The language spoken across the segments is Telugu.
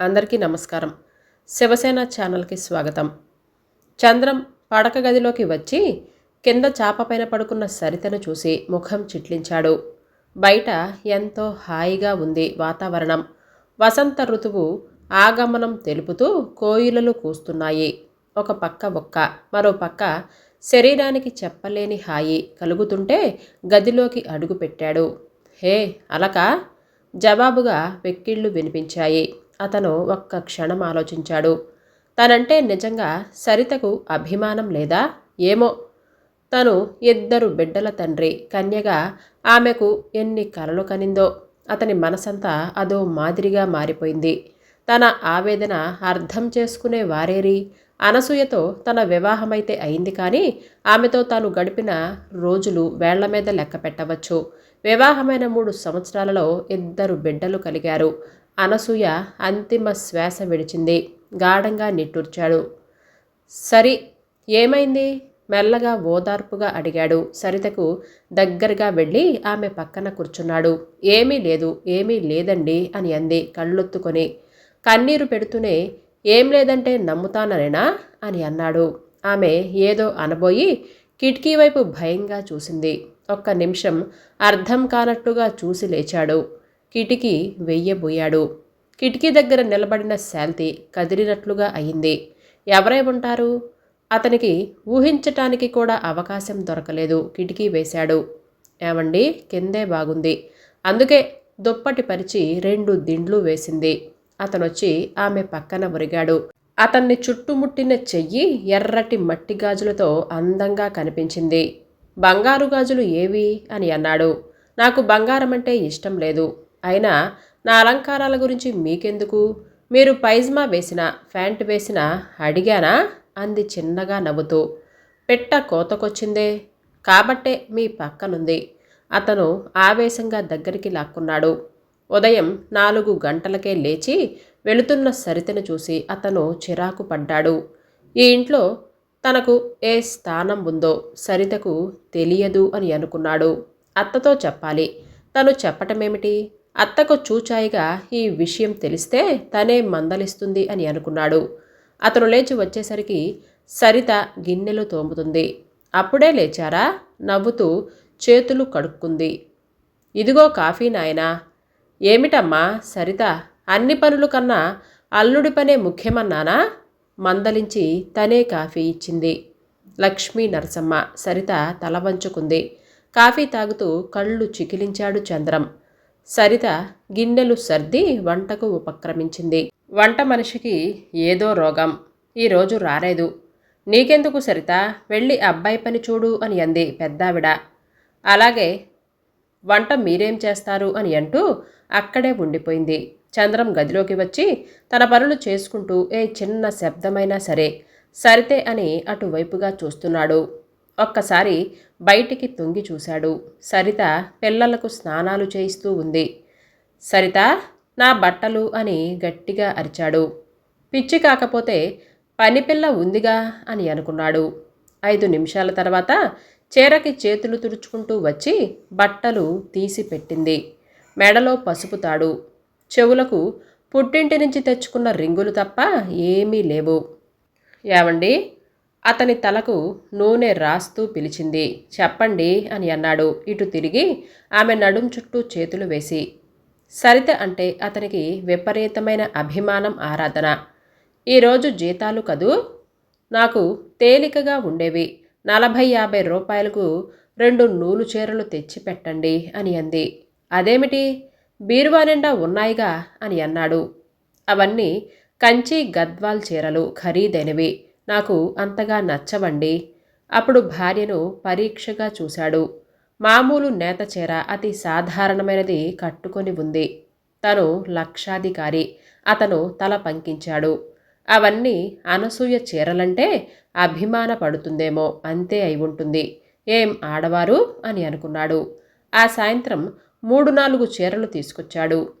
అందరికీ నమస్కారం. శివసేన ఛానల్కి స్వాగతం. చంద్రం పడక గదిలోకి వచ్చి కింద చాప పైన పడుకున్న సరితను చూసి ముఖం చిట్లించాడు. బయట ఎంతో హాయిగా ఉంది వాతావరణం. వసంత ఋతువు ఆగమనం తెలుపుతూ కోయిలలు కూస్తున్నాయి. ఒక పక్క ఒక్క మరో పక్క శరీరానికి చెప్పలేని హాయి కలుగుతుంటే గదిలోకి అడుగుపెట్టాడు. హే అలక! జవాబుగా వెక్కిళ్ళు వినిపించాయి. అతను ఒక్క క్షణం ఆలోచించాడు. తనంటే నిజంగా సరితకు అభిమానం లేదా? ఏమో. తను ఇద్దరు బిడ్డల తండ్రి. కన్యగా ఆమెకు ఎన్ని కలలు కనిందో అతని మనసంతా అదో మాదిరిగా మారిపోయింది. తన ఆవేదన అర్థం చేసుకునే వారేరి అనసూయతో తన వివాహమైతే అయింది కానీ ఆమెతో తాను గడిపిన రోజులు వేళ్ళ మీద లెక్క పెట్టవచ్చు. వివాహమైన మూడు సంవత్సరాలలో ఇద్దరు బిడ్డలు కలిగారు. అనసూయ అంతిమ శ్వాస విడిచింది. గాఢంగా నిట్టూర్చాడు. సరి ఏమైంది? మెల్లగా ఓదార్పుగా అడిగాడు. సరితకు దగ్గరగా వెళ్ళి ఆమె పక్కన కూర్చున్నాడు. ఏమీ లేదు ఏమీ లేదండి అని అంది కళ్ళొత్తుకొని. కన్నీరు పెడుతూనే ఏం లేదంటే నమ్ముతాననేనా అని అన్నాడు. ఆమె ఏదో అనబోయి కిటికీ వైపు భయంగా చూసింది. ఒక్క నిమిషం అర్థం కానట్టుగా చూసి లేచాడు. కిటికీ వెయ్యబోయాడు. కిటికీ దగ్గర నిలబడిన శాంతి కదిలినట్లుగా అయింది. ఎవరై ఉంటారు? అతనికి ఊహించటానికి కూడా అవకాశం దొరకలేదు. కిటికీ వేశాడు. ఏమండి? కిందే బాగుంది. అందుకే దుప్పటి పరిచి రెండు దిండ్లు వేసింది. అతనొచ్చి ఆమె పక్కన ఒరిగాడు. అతన్ని చుట్టుముట్టిన చెయ్యి ఎర్రటి మట్టి గాజులతో అందంగా కనిపించింది. బంగారు గాజులు ఏవి? అని అన్నాడు. నాకు బంగారం అంటే ఇష్టం లేదు. అయినా నా అలంకారాల గురించి మీకెందుకు? మీరు పైజ్మా వేసిన ప్యాంట్ వేసిన అడిగానా? అంది చిన్నగా నవ్వుతూ. పెట్ట కోతకొచ్చిందే. కాబట్టే మీ పక్కనుంది. అతను ఆవేశంగా దగ్గరికి లాక్కున్నాడు. ఉదయం నాలుగు గంటలకే లేచి వెళుతున్న సరితను చూసి అతను చిరాకు పడ్డాడు. ఈ ఇంట్లో తనకు ఏ స్థానం ఉందో సరితకు తెలియదు అని అనుకున్నాడు. అత్తతో చెప్పాలి. తను చెప్పటమేమిటి? అత్తకు చూచాయిగా ఈ విషయం తెలిస్తే తనే మందలిస్తుంది అని అనుకున్నాడు. అతను లేచి వచ్చేసరికి సరిత గిన్నెలు తోముతుంది. అప్పుడే లేచారా? నవ్వుతూ చేతులు కడుక్కుంది. ఇదిగో కాఫీ నాయనా. ఏమిటమ్మా సరిత? అన్ని పనులు కన్నా అల్లుడి పనే ముఖ్యమన్నానా? మందలించి తనే కాఫీ ఇచ్చింది. లక్ష్మీ నరసమ్మ సరిత తల వంచుకుంది. కాఫీ తాగుతూ కళ్ళు చికిలించాడు చంద్రం. సరిత గిన్నెలు సర్ది వంటకు ఉపక్రమించింది. వంట మనిషికి ఏదో రోగం. ఈరోజు రాలేదు. నీకెందుకు సరిత? వెళ్ళి అబ్బాయి పని చూడు అని అంది పెద్దావిడ. అలాగే వంట మీరేం చేస్తారు అని అంటూ అక్కడే ఉండిపోయింది. చంద్రం గదిలోకి వచ్చి తన పనులు చేసుకుంటూ ఏ చిన్న శబ్దమైనా సరే సరితే అని అటువైపుగా చూస్తున్నాడు. ఒక్కసారి బయటికి తొంగి చూశాడు. సరిత పిల్లలకు స్నానాలు చేయిస్తూ ఉంది. సరిత నా బట్టలు అని గట్టిగా అరిచాడు. పిచ్చి కాకపోతే పనిపిల్ల ఉందిగా అని అనుకున్నాడు. ఐదు నిమిషాల తర్వాత చీరకి చేతులు తుడుచుకుంటూ వచ్చి బట్టలు తీసి పెట్టింది. మెడలో పసుపు తాడు. చెవులకు పుట్టింటి నుంచి తెచ్చుకున్న రింగులు తప్ప ఏమీ లేవు. ఏమండి? అతని తలకు నూనె రాస్తూ పిలిచింది. చెప్పండి అని అన్నాడు. ఇటు తిరిగి ఆమె నడుం చుట్టూ చేతులు వేసి సరిత అంటే అతనికి విపరీతమైన అభిమానం ఆరాధన. ఈరోజు జీతాలు కదూ? నాకు తేలికగా ఉండేవి. నలభై యాభై రూపాయలకు రెండు నూలు చీరలు తెచ్చి పెట్టండి అని అంది. అదేమిటి? బీరువా నిండా ఉన్నాయిగా అని అన్నాడు. అవన్నీ కంచి గద్వాల్ చీరలు ఖరీదైనవి. నాకు అంతగా నచ్చవండి. అప్పుడు భార్యను పరీక్షగా చూశాడు. మామూలు నేత చీర అతి సాధారణమైనది కట్టుకొని ఉంది. తను లక్షాధికారి. అతను తల పంకించాడు. అవన్నీ అనసూయ చీరలంటే అభిమాన పడుతుందేమో అంతే అయి ఉంటుంది. ఏం ఆడవారు? అని అనుకున్నాడు. ఆ సాయంత్రం మూడు నాలుగు చీరలు తీసుకొచ్చాడు.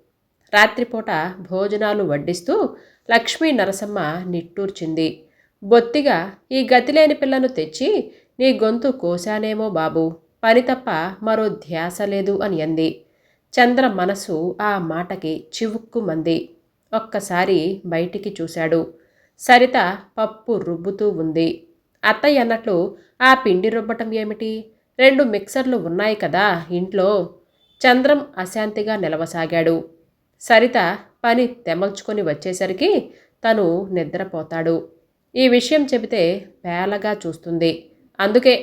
రాత్రిపూట భోజనాలు వడ్డిస్తూ లక్ష్మీ నరసమ్మ నిట్టూర్చింది. బొత్తిగా ఈ గతిలేని పిల్లను తెచ్చి నీ గొంతు కోశానేమో బాబు. పని తప్ప మరో ధ్యాస లేదు అని అంది. చంద్ర మనసు ఆ మాటకి చివుక్కుమంది ఒక్కసారి బయటికి చూశాడు. సరిత పప్పు రుబ్బుతూ ఉంది. అత్తయ్య అన్నట్లు ఆ పిండి రుబ్బటం ఏమిటి? రెండు మిక్సర్లు ఉన్నాయి కదా ఇంట్లో. చంద్రం అశాంతిగా నిలవసాగాడు. సరిత పని తెమల్చుకొని వచ్చేసరికి తను నిద్రపోతాడు. ఈ విషయం చెబితే పేలగా చూస్తుంది. అందుకే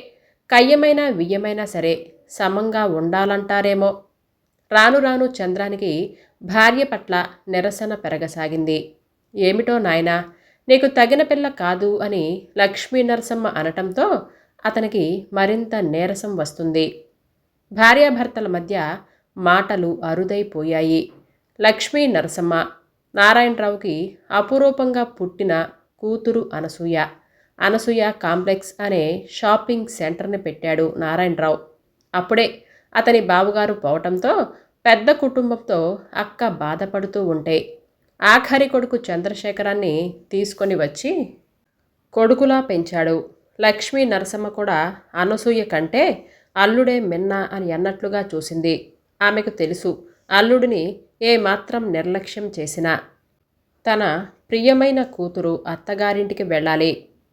కయ్యమైనా వియ్యమైనా సరే సమంగా ఉండాలంటారేమో. రాను రాను చంద్రానికి భార్య పట్ల నిరసన పెరగసాగింది. ఏమిటో నాయనా నీకు తగిన పిల్ల కాదు అని లక్ష్మీ నరసమ్మ అనటంతో అతనికి మరింత నీరసం వస్తుంది. భార్యాభర్తల మధ్య మాటలు అరుదైపోయాయి. లక్ష్మీ నరసమ్మ నారాయణరావుకి అపురూపంగా పుట్టిన కూతురు అనసూయ. అనసూయ కాంప్లెక్స్ అనే షాపింగ్ సెంటర్ని పెట్టాడు నారాయణరావు. అప్పుడే అతని బావగారు పోవటంతో పెద్ద కుటుంబంతో అక్క బాధపడుతూ ఉంటే ఆఖరి కొడుకు చంద్రశేఖరాన్ని తీసుకొని వచ్చి కొడుకులా పెంచాడు. లక్ష్మీ నరసమ్మ కూడా అనసూయ కంటే అల్లుడే మిన్న అని అన్నట్లుగా చూసింది. ఆమెకు తెలుసు అల్లుడిని ఏమాత్రం నిర్లక్ష్యం చేసినా తన ప్రియమైన కూతురు అత్తగారింటికి వెళ్ళాలి.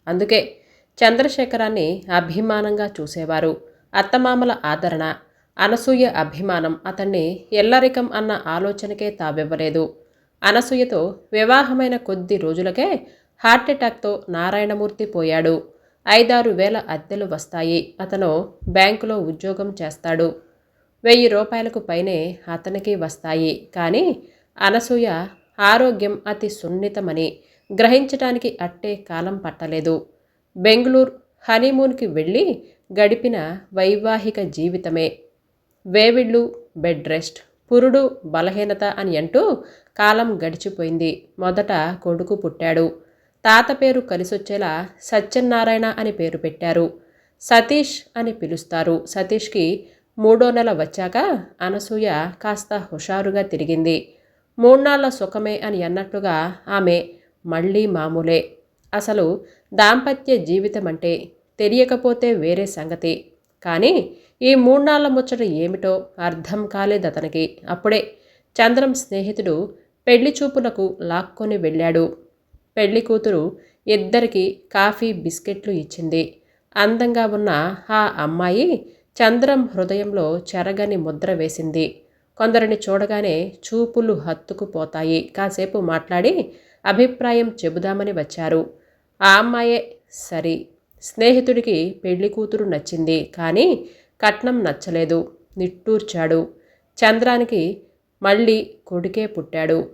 అందుకే చంద్రశేఖరాన్ని అభిమానంగా చూసేవారు. అత్తమామల ఆదరణ అనసూయ అభిమానం అతన్ని ఎల్లరికం అన్న ఆలోచనకే తావివ్వలేదు. అనసూయతో వివాహమైన కొద్ది రోజులకే హార్ట్అటాక్తో నారాయణమూర్తి పోయాడు. ఐదారు వేల అద్దెలు వస్తాయి. అతను బ్యాంకులో ఉద్యోగం చేస్తాడు. వెయ్యి రూపాయలకు పైనే అతనికి వస్తాయి. కానీ అనసూయ ఆరోగ్యం అతి సున్నితమని గ్రహించటానికి అట్టే కాలం పట్టలేదు. బెంగళూరు హనీమూన్కి వెళ్ళి గడిపిన వైవాహిక జీవితమే. వేవిళ్ళు బెడ్ రెస్ట్ పురుడు బలహీనత అని అంటూ కాలం గడిచిపోయింది. మొదట కొడుకు పుట్టాడు. తాత పేరు కలిసొచ్చేలా సత్యనారాయణ అని పేరు పెట్టారు. సతీష్ అని పిలుస్తారు. సతీష్కి మూడో నెల వచ్చాక అనసూయ కాస్త హుషారుగా తిరిగింది. మూడ్నాళ్ళ సుఖమే అని అన్నట్టుగా ఆమె మళ్ళీ మామూలే. అసలు దాంపత్య జీవితం అంటే తెలియకపోతే వేరే సంగతి. కానీ ఈ మూడ్నాళ్ళ ముచ్చట ఏమిటో అర్థం కాలేదు అతనికి. అప్పుడే చంద్రం స్నేహితుడు పెళ్ళి చూపులకు లాక్కొని వెళ్ళాడు. పెళ్ళి కూతురు ఇద్దరికి కాఫీ బిస్కెట్లు ఇచ్చింది. అందంగా ఉన్న ఆ అమ్మాయి చంద్రం హృదయంలో చెరగని ముద్ర వేసింది. కొందరిని చూడగానే చూపులు హత్తుకుపోతాయి. కాసేపు మాట్లాడి అభిప్రాయం చెబుదామని వచ్చారు. ఆ అమ్మాయే సరి. స్నేహితుడికి పెళ్ళి కూతురు నచ్చింది కానీ కట్నం నచ్చలేదు. నిట్టూర్చాడు. చంద్రానికి మళ్ళీ కొడుకే పుట్టాడు.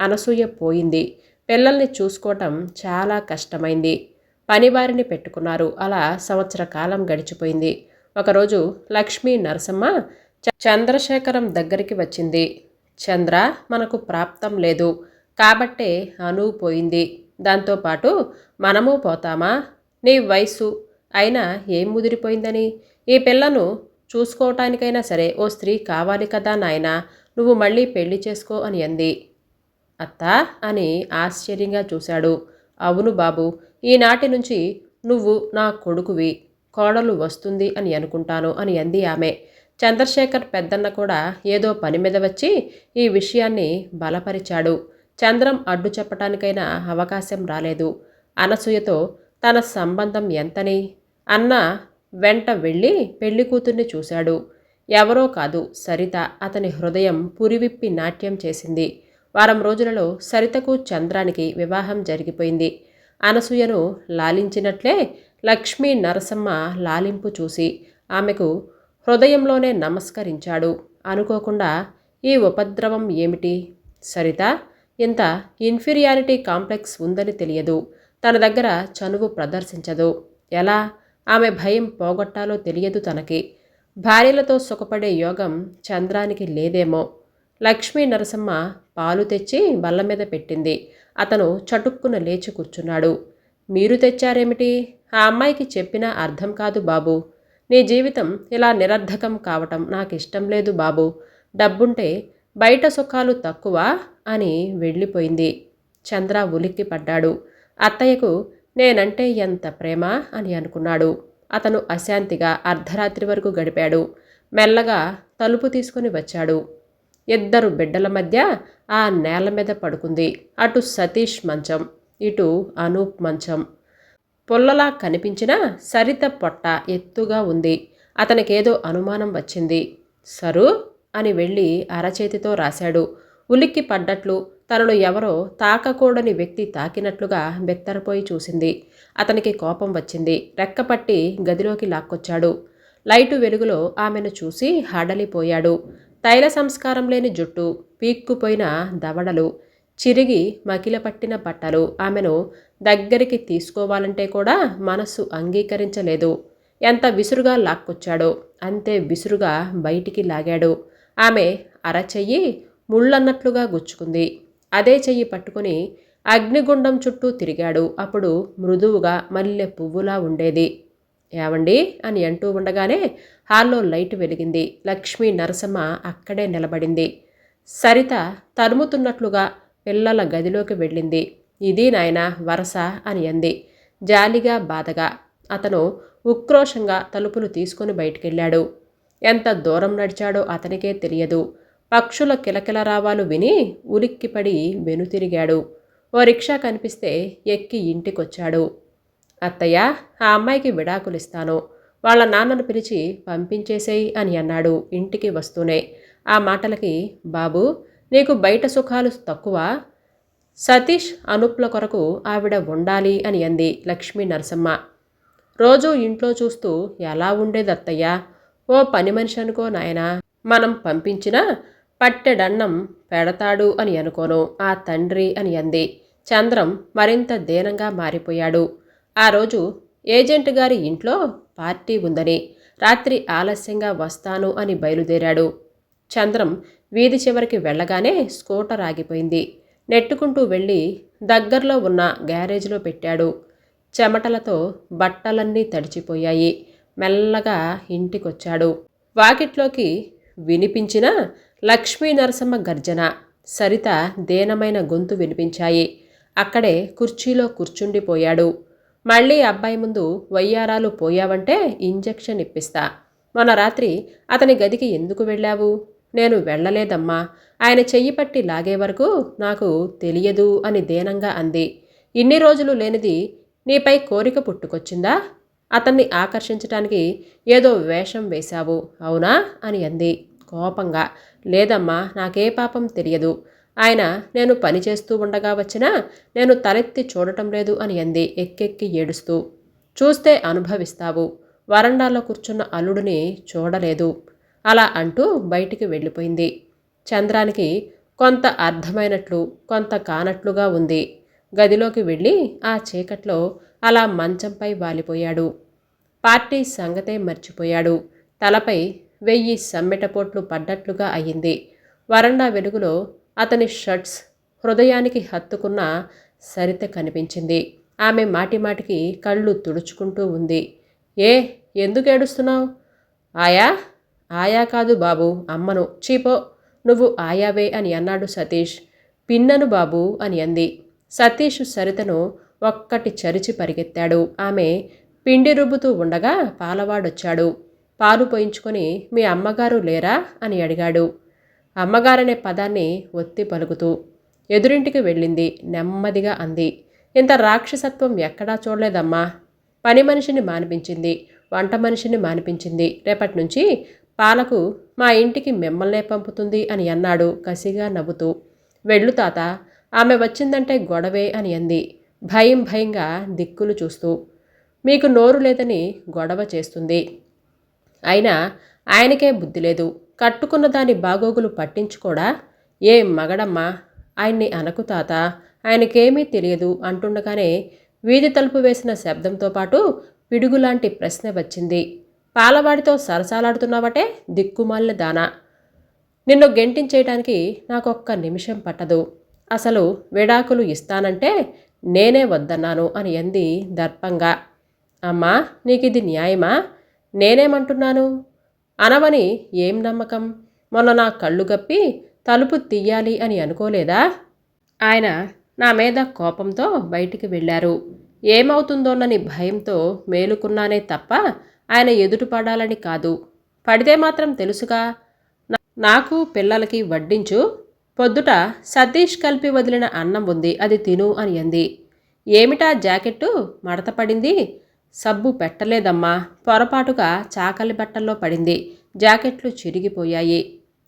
అనసూయ పోయింది. పిల్లల్ని చూసుకోవటం చాలా కష్టమైంది. పనివారిని పెట్టుకున్నారు. అలా సంవత్సర కాలం గడిచిపోయింది. ఒకరోజు లక్ష్మీ నరసమ్మ చంద్రశేఖరం దగ్గరికి వచ్చింది. చంద్ర మనకు ప్రాప్తం లేదు. కాబట్టే అను పోయింది. దాంతోపాటు మనము పోతామా? నీ వయసు అయినా ఏం ముదిరిపోయిందని? ఈ పిల్లను చూసుకోవటానికైనా సరే ఓ స్త్రీ కావాలి కదా నాయనా? నువ్వు మళ్ళీ పెళ్ళి చేసుకో అని అంది. అత్త అని ఆశ్చర్యంగా చూశాడు. అవును బాబు ఈనాటి నుంచి నువ్వు నా కొడుకువి. కోడలు వస్తుంది అని అనుకుంటాను అని అంది ఆమె. చంద్రశేఖర్ పెద్దన్న కూడా ఏదో పని మీద వచ్చి ఈ విషయాన్ని బలపరిచాడు. చంద్రం అడ్డు చెప్పటానికైనా అవకాశం రాలేదు. అనసూయతో తన సంబంధం ఎంతని? అన్న వెంట వెళ్ళి పెళ్ళి కూతుర్ని చూశాడు. ఎవరో కాదు సరిత. అతని హృదయం పురివిప్పి నాట్యం చేసింది. వారం రోజులలో సరితకు చంద్రానికి వివాహం జరిగిపోయింది. అనసూయను లాలించినట్లే లక్ష్మీ నరసమ్మ లాలింపు చూసి ఆమెకు హృదయంలోనే నమస్కరించాడు. అనుకోకుండా ఈ ఉపద్రవం ఏమిటి? సరిత ఇంత ఇన్ఫీరియారిటీ కాంప్లెక్స్ ఉందని తెలియదు. తన దగ్గర చనువు ప్రదర్శించదు. ఎలా? ఆమె భయం పోగొట్టాలో తెలియదు తనకి. భార్యలతో సుఖపడే యోగం చంద్రానికి లేదేమో. లక్ష్మీ నరసమ్మ పాలు తెచ్చి బల్ల మీద పెట్టింది. అతను చటుక్కున లేచి కూర్చున్నాడు. మీరు తెచ్చారేమిటి? ఆ అమ్మాయికి చెప్పినా అర్థం కాదు బాబు. నీ జీవితం ఇలా నిరర్ధకం కావటం నాకు ఇష్టం లేదు బాబు. డబ్బుంటే బయట సుఖాలు తక్కువ? అని వెళ్ళిపోయింది. చంద్ర ఉలిక్కి పడ్డాడు. అత్తయ్యకు నేనంటే ఎంత ప్రేమ? అని అనుకున్నాడు. అతను అశాంతిగా అర్ధరాత్రి వరకు గడిపాడు. మెల్లగా తలుపు తీసుకొని వచ్చాడు. ఇద్దరు బిడ్డల మధ్య ఆ నేల మీద పడుకుంది. అటు సతీష్ మంచం ఇటు అనూప్ మంచం. పుల్లలా కనిపించిన సరిత పొట్ట ఎత్తుగా ఉంది. అతనికేదో అనుమానం వచ్చింది. సరు? అని వెళ్ళి అరచేతితో రాశాడు. ఉలిక్కి పడ్డట్లు తనను ఎవరో తాకకూడని వ్యక్తి తాకినట్లుగా బెత్తరపోయి చూసింది. అతనికి కోపం వచ్చింది. రెక్కపట్టి గదిలోకి లాక్కొచ్చాడు. లైటు వెలుగులో ఆమెను చూసి హడలిపోయాడు. తైల సంస్కారం లేని జుట్టు పీక్కుపోయిన దవడలు చిరిగి మకిల పట్టిన బట్టలు ఆమెను దగ్గరికి తీసుకోవాలంటే కూడా మనస్సు అంగీకరించలేదు. ఎంత విసురుగా లాక్కొచ్చాడో అంతే విసురుగా బయటికి లాగాడు. ఆమె అరచెయ్యి ముళ్ళన్నట్లుగా గుచ్చుకుంది. అదే చెయ్యి పట్టుకుని అగ్నిగుండం చుట్టూ తిరిగాడు. అప్పుడు మృదువుగా మల్లె పువ్వులా ఉండేది. ఏవండి? అని అంటూ ఉండగానే హాల్లో లైట్ వెలిగింది. లక్ష్మీ నరసమ్మ అక్కడే నిలబడింది. సరిత తరుముతున్నట్లుగా పిల్లల గదిలోకి వెళ్ళింది. ఇది నాయన వరస అని అంది. జాలిగా బాధగా. అతను ఉక్రోషంగా తలుపులు తీసుకుని బయటికెళ్ళాడు. ఎంత దూరం నడిచాడో అతనికే తెలియదు. పక్షుల కిలకిలరావాలు విని ఉలిక్కిపడి వెనుతిరిగాడు. ఓ రిక్షా కనిపిస్తే ఎక్కి ఇంటికొచ్చాడు. అత్తయ్య ఆ అమ్మాయికి విడాకులిస్తాను. వాళ్ళ నాన్నను పిలిచి పంపించేసేయి అని అన్నాడు ఇంటికి వస్తూనే. ఆ మాటలకి బాబు నీకు బయట సుఖాలు తక్కువ? సతీష్ అనుప్ల కొరకు ఆవిడ ఉండాలి అని అంది లక్ష్మీ నరసమ్మ. రోజూ ఇంట్లో చూస్తూ ఎలా ఉండేది అత్తయ్యా? ఓ పని మనిషి అనుకో నాయనా. మనం పంపించినా పట్టెడన్నం పెడతాడు అని అనుకోను. ఆ తండ్రి అని అంది. చంద్రం మరింత దీనంగా మారిపోయాడు. ఆ రోజు ఏజెంట్ గారి ఇంట్లో పార్టీ ఉందని రాత్రి ఆలస్యంగా వస్తాను అని బయలుదేరాడు. చంద్రం వీధి చివరికి వెళ్ళగానే స్కూటర్ ఆగిపోయింది. నెట్టుకుంటూ వెళ్ళి దగ్గరలో ఉన్న గ్యారేజ్లో పెట్టాడు. చెమటలతో బట్టలన్నీ తడిచిపోయాయి. మెల్లగా ఇంటికొచ్చాడు. వాకిట్లోకి వినిపించిన లక్ష్మీ నరసమ్మ గర్జన సరిత దేనమైన గొంతు వినిపించాయి. అక్కడే కుర్చీలో కూర్చుండిపోయాడు. మళ్ళీ అబ్బాయి ముందు వయ్యారాలు పోయావంటే ఇంజెక్షన్ ఇప్పిస్తా. మొన్న రాత్రి అతని గదికి ఎందుకు వెళ్ళావు? నేను వెళ్ళలేదమ్మా. ఆయన చెయ్యి పట్టి లాగే వరకు నాకు తెలియదు అని దేనంగా అంది. ఇన్ని రోజులు లేనిది నీపై కోరిక పుట్టుకొచ్చిందా? అతన్ని ఆకర్షించటానికి ఏదో వేషం వేశావు అవునా? అని అంది కోపంగా. లేదమ్మా నాకే పాపం తెలియదు. ఆయన నేను పని చేస్తూ ఉండగా వచ్చినా నేను తలెత్తి చూడటం లేదు అని అంది ఎక్కెక్కి ఏడుస్తూ. చూస్తే అనుభవిస్తావు. వరండాలో కూర్చున్న అల్లుడిని చూడలేదు. అలా అంటూ బయటికి వెళ్ళిపోయింది. చంద్రానికి కొంత అర్థమైనట్లు కొంత కానట్లుగా ఉంది. గదిలోకి వెళ్ళి ఆ చీకట్లో అలా మంచంపై వాలిపోయాడు. పార్టీ సంగతే మర్చిపోయాడు. తలపై వెయ్యి సమ్మెటపోట్లు పడ్డట్లుగా అయింది వరండా వెలుగులో అతని షర్ట్స్ హృదయానికి హత్తుకున్న సరిత కనిపించింది. ఆమె మాటిమాటికి కళ్ళు తుడుచుకుంటూ ఉంది. ఏ ఎందుకు ఏడుస్తున్నావు? ఆయా ఆయా కాదు బాబు అమ్మను. చీపో నువ్వు ఆయావే అని అన్నాడు సతీష్. పిన్నను బాబు అని అంది. సతీష్ సరితను ఒక్కటి చరిచి పరిగెత్తాడు. ఆమె పిండి రుబ్బుతూ ఉండగా పాలవాడొచ్చాడు. పాలు పోయించుకొని మీ అమ్మగారు లేరా? అని అడిగాడు. అమ్మగారనే పదాన్ని ఒత్తి పలుకుతూ ఎదురింటికి వెళ్ళింది. నెమ్మదిగా అంది. ఇంత రాక్షసత్వం ఎక్కడా చూడలేదమ్మా. పని మనిషిని మానిపించింది వంట మనిషిని మానిపించింది. రేపటి నుంచి పాలకు మా ఇంటికి మిమ్మల్నే పంపుతుంది అని అన్నాడు కసిగా నవ్వుతూ. వెళ్ళు తాత ఆమె వచ్చిందంటే గొడవే అని అంది. భయం భయంగా దిక్కులు చూస్తూ. మీకు నోరు లేదని గొడవ చేస్తుంది. అయినా ఆయనకే బుద్ధి లేదు. కట్టుకున్న దాని బాగోగులు పట్టించుకోడా? ఏ మగడమ్మా? ఆయన్ని అనకు తాత. ఆయనకేమీ తెలియదు అంటుండగానే వీధి తలుపు వేసిన శబ్దంతో పాటు పిడుగులాంటి ప్రశ్న వచ్చింది. పాలవాడితో సరసాలాడుతున్నావటే దిక్కుమాలిన దానా. నిన్ను గెంటించేయటానికి నాకొక్క నిమిషం పట్టదు. అసలు విడాకులు ఇస్తానంటే నేనే వద్దన్నాను అని అంది దర్పంగా. అమ్మా నీకిది న్యాయమా? నేనేమంటున్నాను? అనవని ఏం నమ్మకం? మొన్న నా కళ్ళు గప్పి తలుపు తీయాలి అని అనుకోలేదా? ఆయన నా మీద కోపంతో బయటికి వెళ్ళారు. ఏమవుతుందోనని భయంతో మేలుకున్నానే తప్ప ఆయన ఎదుటి పడాలని కాదు. పడితే మాత్రం తెలుసుగా. నాకు పిల్లలకి వడ్డించు. పొద్దుట సతీష్ కలిపి వదిలిన అన్నం ఉంది అది తిను అని అంది. ఏమిటా జాకెట్టు? మడత పడింది? సబ్బు పెట్టలేదమ్మా. పొరపాటుగా చాకలి బట్టల్లో పడింది. జాకెట్లు చిరిగిపోయాయి.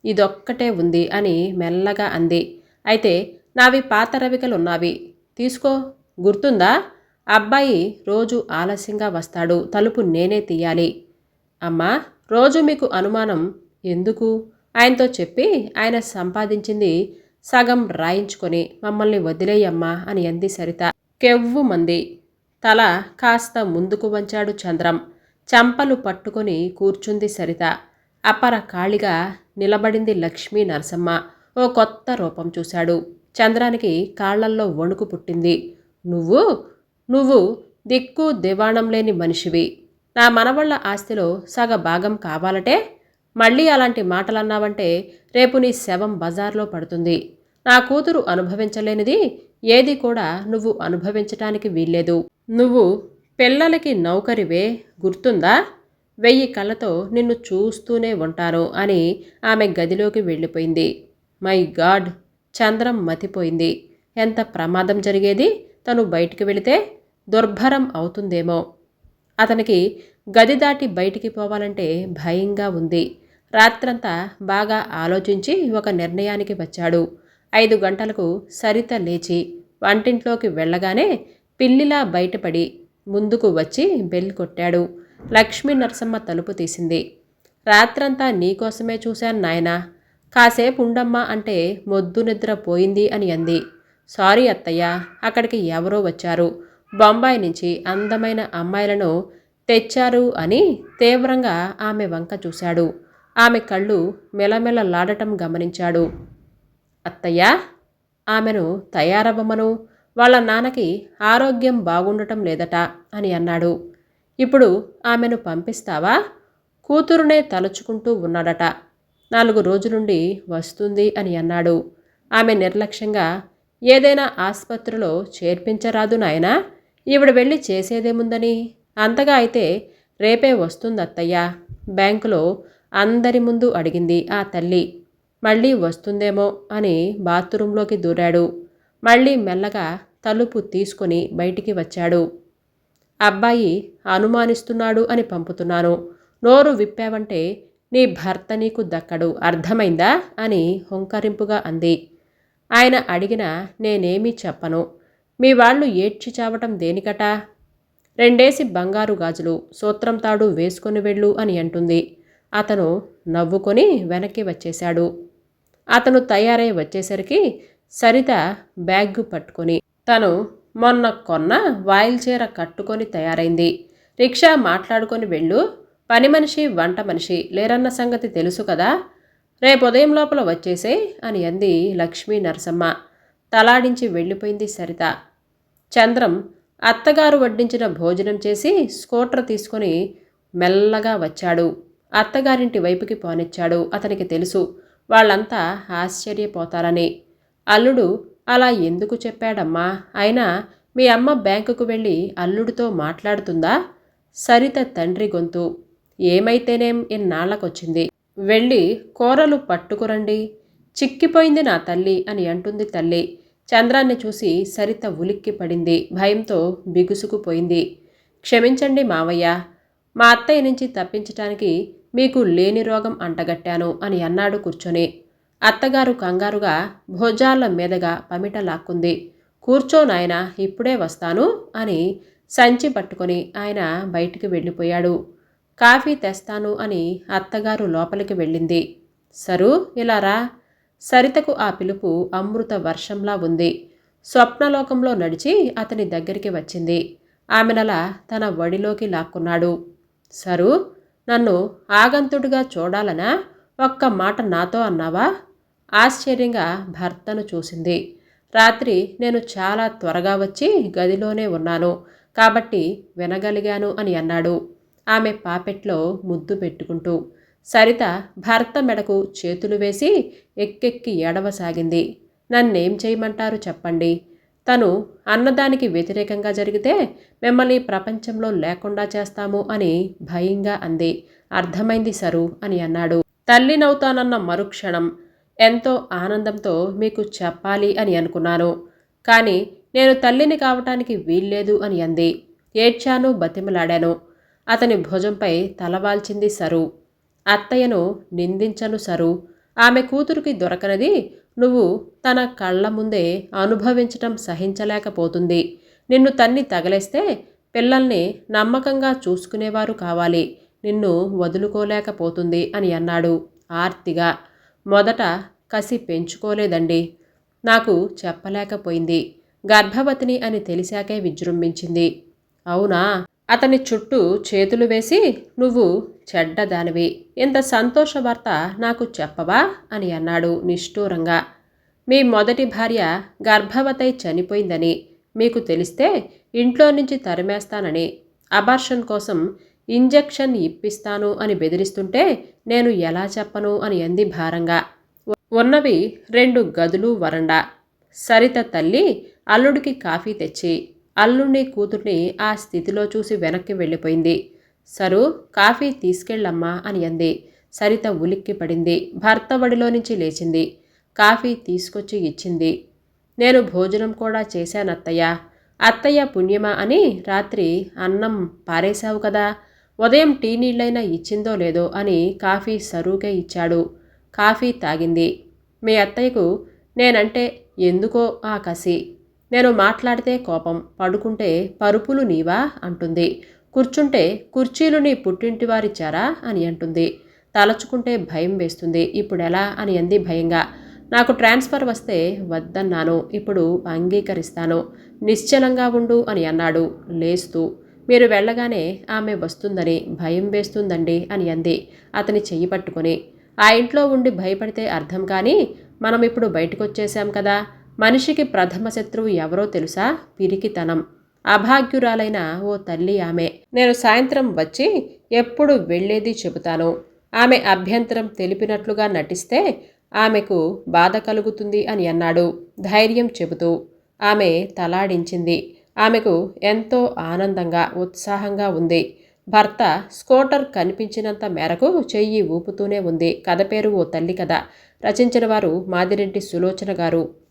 ఇదొక్కటే ఉంది అని మెల్లగా అంది. అయితే నావి పాత రవికలున్నావి. తీసుకో. గుర్తుందా? అబ్బాయి రోజు ఆలస్యంగా వస్తాడు. తలుపు నేనే తీయాలి. అమ్మా రోజు మీకు అనుమానం ఎందుకు? ఆయనతో చెప్పి ఆయన సంపాదించింది సగం రాయించుకొని మమ్మల్ని వదిలేయమ్మా అని అంది సరిత. కెవ్వు మంది. తల కాస్త ముందుకు వంచాడు చంద్రం. చంపలు పట్టుకొని కూర్చుంది సరిత. అపర కాళిగా నిలబడింది లక్ష్మీ నరసమ్మ. ఓ కొత్త రూపం చూశాడు. చంద్రానికి కాళ్ళల్లో వణుకు పుట్టింది. నువ్వు నువ్వు దిక్కు దివాణం లేని మనిషివి. నా మనవళ్ళ ఆస్తిలో సగ భాగం కావాలటే మళ్ళీ అలాంటి మాటలన్నావంటే రేపు నీ శవం బజార్లో పడుతుంది. నా కూతురు అనుభవించలేనిది ఏది కూడా నువ్వు అనుభవించటానికి వీల్లేదు. నువ్వు పిల్లలకి నౌకరివే గుర్తుందా? వెయ్యి కళ్ళతో నిన్ను చూస్తూనే ఉంటాను అని ఆమె గదిలోకి వెళ్ళిపోయింది. My God! చంద్రం మతిపోయింది. ఎంత ప్రమాదం జరిగేది? తను బయటికి వెళితే దుర్భరం అవుతుందేమో. అతనికి గది దాటి బయటికి పోవాలంటే భయంగా ఉంది. రాత్రంతా బాగా ఆలోచించి ఒక నిర్ణయానికి వచ్చాడు. ఐదు గంటలకు సరిత లేచి వంటింట్లోకి వెళ్ళగానే పిల్లిలా బయటపడి ముందుకు వచ్చి బెల్ కొట్టాడు. లక్ష్మీ నరసమ్మ తలుపు తీసింది. రాత్రంతా నీకోసమే చూశాను నాయనా. కాసేపు ఉండమ్మా అంటే మొద్దు నిద్ర పోయింది అని అంది. సారీ అత్తయ్య అక్కడికి ఎవరో వచ్చారు. బొంబాయి నుంచి అందమైన అమ్మాయిలను తెచ్చారు అని తీవ్రంగా ఆమె వంక చూశాడు. ఆమె కళ్ళు మెలమెలలాడటం గమనించాడు. అత్తయ్య ఆమెను తయారవ్వమను వాళ్ళ నాన్నకి ఆరోగ్యం బాగుండటం లేదట అని అన్నాడు. ఇప్పుడు ఆమెను పంపిస్తావా? కూతురునే తలుచుకుంటూ ఉన్నాడట. నాలుగు రోజులుండి వస్తుంది అని అన్నాడు. ఆమె నిర్లక్ష్యంగా ఏదైనా ఆసుపత్రిలో చేర్పించరాదు నాయనా. ఈవిడ వెళ్ళి చేసేదేముందని? అంతగా అయితే రేపే వస్తుంది అత్తయ్య బ్యాంకులో అందరి ముందు అడిగింది ఆ తల్లి. మళ్ళీ వస్తుందేమో అని బాత్రూంలోకి దూరాడు. మళ్ళీ మెల్లగా తలుపు తీసుకొని బయటికి వచ్చాడు. అబ్బాయి అనుమానిస్తున్నాడు అని పంపుతున్నాను. నోరు విప్పావంటే నీ భర్త నీకు దక్కడు. అర్థమైందా? అని హుంకరింపుగా అంది. ఆయన అడిగిన నేనేమీ చెప్పను. మీ వాళ్ళు ఏడ్చి చావటం దేనికట? రెండేసి బంగారు గాజులు సూత్రం తాడు వేసుకొని వెళ్ళు అని అంటుంది. అతను నవ్వుకొని వెనక్కి వచ్చేశాడు. అతను తయారై వచ్చేసరికి సరిత బ్యాగ్ పట్టుకొని తను మొన్న కొన్న వాయిల్ చీర కట్టుకొని తయారైంది. రిక్షా మాట్లాడుకొని వెళ్ళు. పని మనిషి వంట మనిషి లేరన్న సంగతి తెలుసు కదా? రేపు ఉదయం లోపల వచ్చేసే అని అంది లక్ష్మీ నరసమ్మ. తలాడించి వెళ్ళిపోయింది సరిత. చంద్రం అత్తగారు వడ్డించిన భోజనం చేసి స్కూటర్ తీసుకొని మెల్లగా వచ్చాడు. అత్తగారింటి వైపుకి పోనిచ్చాడు. అతనికి తెలుసు వాళ్ళంతా ఆశ్చర్యపోతారని. అల్లుడు అలా ఎందుకు చెప్పాడమ్మా? అయినా మీ అమ్మ బ్యాంకుకు వెళ్ళి అల్లుడితో మాట్లాడుతుందా? సరిత తండ్రి గొంతు. ఏమైతేనేం ఇన్నాళ్ళకొచ్చింది. వెళ్ళి కూరలు పట్టుకురండి. చిక్కిపోయింది నా తల్లి అని అంటుంది తల్లి. చంద్రాన్ని చూసి సరిత ఉలిక్కి పడింది. భయంతో బిగుసుకుపోయింది. క్షమించండి మావయ్య. మా అత్తయ్య నుంచి తప్పించటానికి మీకు లేని రోగం అంటగట్టాను అని అన్నాడు కూర్చొని. అత్తగారు కంగారుగా భోజాల మీదగా పమిట లాక్కుంది. కూర్చో నాయన ఇప్పుడే వస్తాను అని సంచి పట్టుకొని ఆయన బయటికి వెళ్ళిపోయాడు. కాఫీ తెస్తాను అని అత్తగారు లోపలికి వెళ్ళింది. సరు ఇలా రా. సరితకు ఆ పిలుపు అమృత వర్షంలా ఉంది. స్వప్నలోకంలో నడిచి అతని దగ్గరికి వచ్చింది. ఆమెనలా తన వడిలోకి లాక్కున్నాడు. సరు నన్ను ఆగంతుడిగా చూడాలనా? ఒక్క మాట నాతో అన్నావా? ఆశ్చర్యంగా భర్తను చూసింది. రాత్రి నేను చాలా త్వరగా వచ్చి గదిలోనే ఉన్నాను కాబట్టి వినగలిగాను అని అన్నాడు. ఆమె పాపెట్లో ముద్దు పెట్టుకుంటూ సరిత భర్త మెడకు చేతులు వేసి ఎక్కెక్కి ఏడవసాగింది. నన్నేం చేయమంటారు చెప్పండి. తను అన్నదానికి వ్యతిరేకంగా జరిగితే మిమ్మల్ని ప్రపంచంలో లేకుండా చేస్తాము అని భయంగా అంది. అర్థమైంది సరు అని అన్నాడు. తల్లినవుతానన్న మరుక్షణం. ఎంతో ఆనందంతో మీకు చెప్పాలి అని అనుకున్నాను. కానీ నేను తల్లిని కావటానికి వీల్లేదు అని అంది. ఏడ్చాను బతిమలాడాను. అతని భుజంపై తలవాల్చింది సరు. అత్తయ్యను నిందించను సరు. ఆమె కూతురికి దొరకనది. నువ్వు తన కళ్ళ ముందే అనుభవించటం సహించలేకపోతుంది. నిన్ను తన్ని తగలేస్తే పిల్లల్ని నమ్మకంగా చూసుకునేవారు కావాలి. నిన్ను వదులుకోలేకపోతుంది అని అన్నాడు ఆర్తిగా. మొదట కసి పెంచుకోలేదండి. నాకు చెప్పలేకపోయింది. గర్భవతిని అని తెలిసాకే విజృంభించింది. అవునా? అతని చుట్టూ చేతులు వేసి నువ్వు చెడ్డదానివి. ఇంత సంతోష వార్త నాకు చెప్పవా? అని అన్నాడు నిష్ఠూరంగా. మీ మొదటి భార్య గర్భవతై చనిపోయిందని మీకు తెలిస్తే ఇంట్లో నుంచి తరిమేస్తానని అబార్షన్ కోసం ఇంజెక్షన్ ఇప్పిస్తాను అని బెదిరిస్తుంటే నేను ఎలా చెప్పను? అని అంది భారంగా. ఉన్నవి రెండు గదులు వరండా. సరిత తల్లి అల్లుడికి కాఫీ తెచ్చి అల్లుణ్ణి కూతుర్ని ఆ స్థితిలో చూసి వెనక్కి వెళ్ళిపోయింది. సరు కాఫీ తీసుకెళ్ళమ్మా అని అంది. సరిత ఉలిక్కి పడింది. భర్త బడిలో నుంచి లేచింది. కాఫీ తీసుకొచ్చి ఇచ్చింది. నేను భోజనం కూడా చేశానత్తయ్య అత్తయ్య. పుణ్యమా అని రాత్రి అన్నం పారేశావు కదా. ఉదయం టీ నీళ్ళైనా ఇచ్చిందో లేదో అని కాఫీ సరువుకే ఇచ్చాడు. కాఫీ తాగింది. మీ అత్తయ్యకు నేనంటే ఎందుకో ఆ కసి. నేను మాట్లాడితే కోపం పడుకుంటే పరుపులు నీవా? అంటుంది. కూర్చుంటే కుర్చీలు నీ పుట్టింటి వారిచ్చారా అని అంటుంది. తలచుకుంటే భయం వేస్తుంది. ఇప్పుడు ఎలా? అని అంది భయంగా. నాకు ట్రాన్స్ఫర్ వస్తే వద్దన్నాను. ఇప్పుడు అంగీకరిస్తాను. నిశ్చలంగా ఉండు అని అన్నాడు. లేస్తూ. మీరు వెళ్ళగానే ఆమె వస్తుందని భయం వేస్తుందండి అని అంది. అతని చెయ్యి పట్టుకొని. ఆ ఇంట్లో ఉండి భయపడితే అర్థం కానీ మనం ఇప్పుడు బయటకు వచ్చేసాం కదా. మనిషికి ప్రథమ శత్రువు ఎవరో తెలుసా? పిరికితనం. అభాగ్యురాలైన ఓ తల్లి ఆమె. నేను సాయంత్రం వచ్చి ఎప్పుడు వెళ్ళేది చెబుతాను. ఆమె అభ్యంతరం తెలిపినట్లుగా నటిస్తే ఆమెకు బాధ కలుగుతుంది అని అన్నాడు. ధైర్యం చెబుతూ. ఆమె తలాడించింది. ఆమెకు ఎంతో ఆనందంగా ఉత్సాహంగా ఉంది. భర్త స్కోటర్ కనిపించినంత మేరకు చెయ్యి ఊపుతూనే ఉంది. కథ పేరు ఓ తల్లి కథ. రచించిన వారు మాదిరెడ్డి సులోచన గారు.